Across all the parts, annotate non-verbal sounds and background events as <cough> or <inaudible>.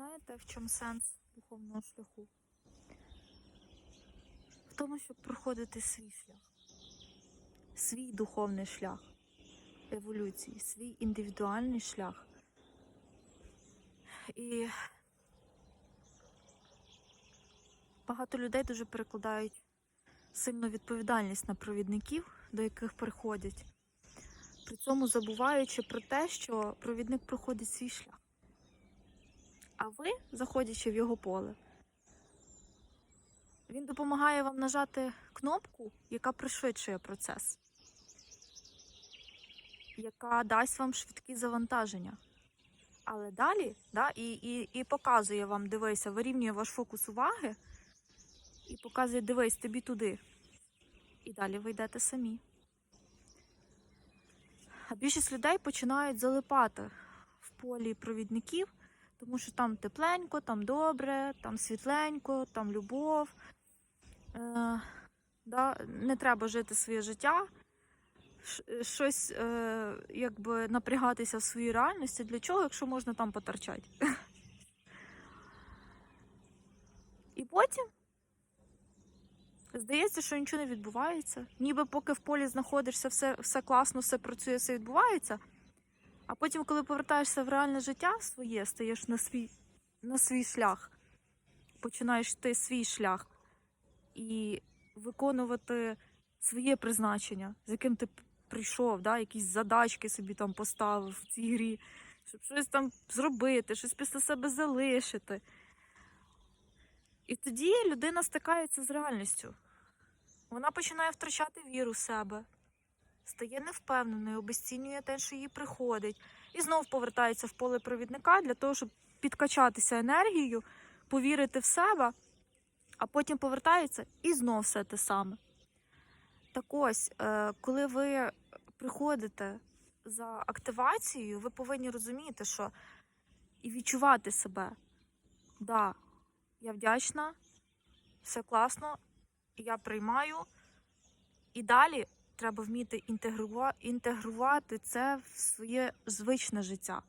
Знаєте, в чому сенс духовного шляху? В тому, щоб проходити свій шлях, свій духовний шлях еволюції, свій індивідуальний шлях. І багато людей дуже перекладають сильну відповідальність на провідників, до яких приходять, при цьому забуваючи про те, що провідник проходить свій шлях. А ви, заходячи в його поле, він допомагає вам нажати кнопку, яка пришвидшує процес, яка дасть вам швидкі завантаження. Але далі, да, і, і, і показує вам, дивися, вирівнює ваш фокус уваги і показує, дивись, тобі туди. І далі ви йдете самі. А більшість людей починають залипати в полі провідників, тому що там тепленько, там добре, там світленько, там любов. Е, да, не треба жити своє життя, щось е, якби напрягатися в своїй реальності. Для чого, якщо можна там поторчати? <laughs> І потім здається, що нічого не відбувається. Ніби поки в полі знаходишся, все, все класно, все працює, все відбувається. А потім, коли повертаєшся в реальне життя своє, стаєш на свій, на свій шлях, починаєш йти свій шлях і виконувати своє призначення, з яким ти прийшов, да, якісь задачки собі там поставив в цій грі, щоб щось там зробити, щось після себе залишити. І тоді людина стикається з реальністю. Вона починає втрачати віру в себе, стає невпевненою, обесцінює те, що їй приходить, і знов повертається в поле провідника для того, щоб підкачатися енергією, повірити в себе, а потім повертається і знов все те саме. Так ось, е, коли ви приходите за активацією, ви повинні розуміти, що і відчувати себе. Да, я вдячна, все класно, я приймаю. І далі треба вміти інтегрува- інтегрувати це в своє звичне життя.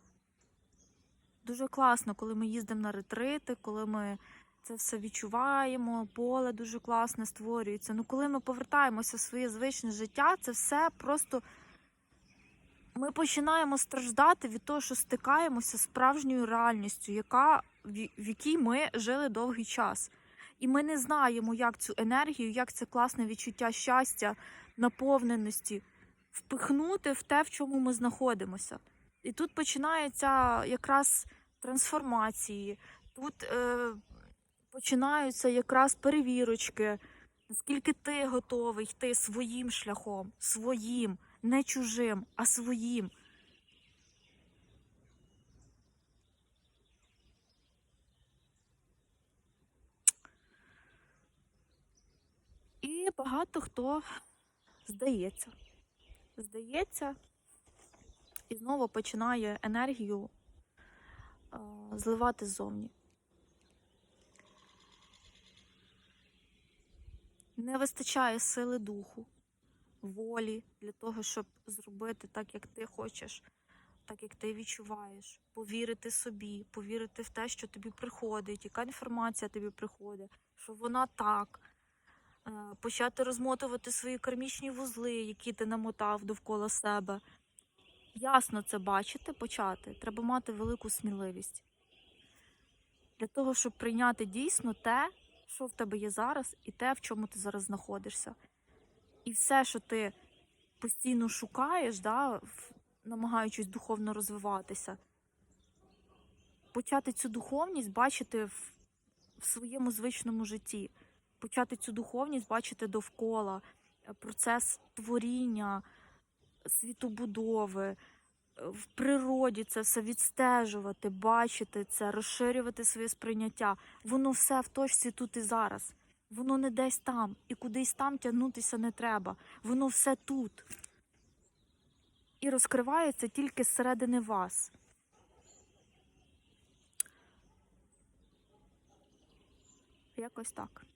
Дуже класно, коли ми їздимо на ретрити, коли ми це все відчуваємо, поле дуже класне створюється. Ну, коли ми повертаємося в своє звичне життя, це все просто ми починаємо страждати від того, що стикаємося з справжньою реальністю, яка, в якій ми жили довгий час. І ми не знаємо, як цю енергію, як це класне відчуття щастя, наповненості впихнути в те, в чому ми знаходимося. І тут починаються якраз трансформації, тут е, починаються якраз перевірочки, наскільки ти готовий йти своїм шляхом, своїм, не чужим, а своїм. І багато хто здається. Здається, і знову починає енергію е, зливати ззовні. Не вистачає сили духу, волі для того, щоб зробити так, як ти хочеш, так як ти відчуваєш, повірити собі, повірити в те, що тобі приходить, яка інформація тобі приходить, що вона так. Е, Почати розмотувати свої кармічні вузли, які ти намотав довкола себе. Ясно це бачити, почати. Треба мати велику сміливість. Для того, щоб прийняти дійсно те, що в тебе є зараз, і те, в чому ти зараз знаходишся. І все, що ти постійно шукаєш, да, намагаючись духовно розвиватися, почати цю духовність бачити в, в своєму звичному житті, почати цю духовність бачити довкола, е, процес творіння, світобудови, е, в природі це все відстежувати, бачити це, розширювати своє сприйняття. Воно все в точці тут і зараз. Воно не десь там, і кудись там тягнутися не треба. Воно все тут. І розкривається тільки зсередини вас. Якось так.